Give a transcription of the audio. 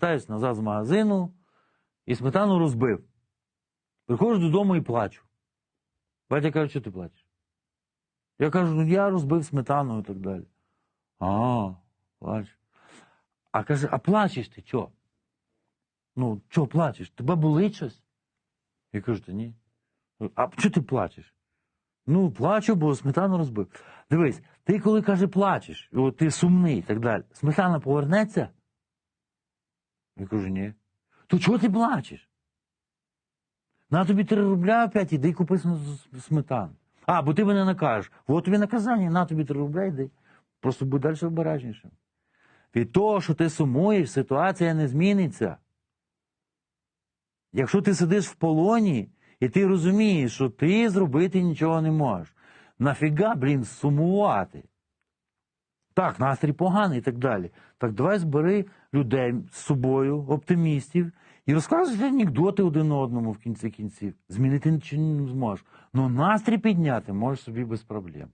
Вертаюсь назад з магазину і сметану розбив. Приходжу додому і плачу. Батя каже, що ти плачеш? Я кажу, ну я розбив сметану і так далі. А, плачу. А каже, а плачеш ти чого? Ну, чого плачеш? Тебе болить щось? Я кажу, та ні. А чого ти плачеш? Ну, плачу, бо сметану розбив. Дивись, ти коли каже, плачеш, ти сумний і так далі, сметана повернеться? Я кажу, ні. То чого ти плачеш? На тобі три рубля опять, іди купи см- сметану. А, бо ти мене накажеш. От тобі наказання, на тобі три рубля, йди. Просто будь далі обережнішим. Від того, що ти сумуєш, ситуація не зміниться. Якщо ти сидиш в полоні, і ти розумієш, що ти зробити нічого не можеш, нафіга, блін, сумувати? Так, настрій поганий і так далі. Так давай збери людей з собою, оптимістів, і розказуйте анекдоти один одному в кінці кінців. Змінити нічого не зможеш. Ну настрій підняти можеш собі без проблем.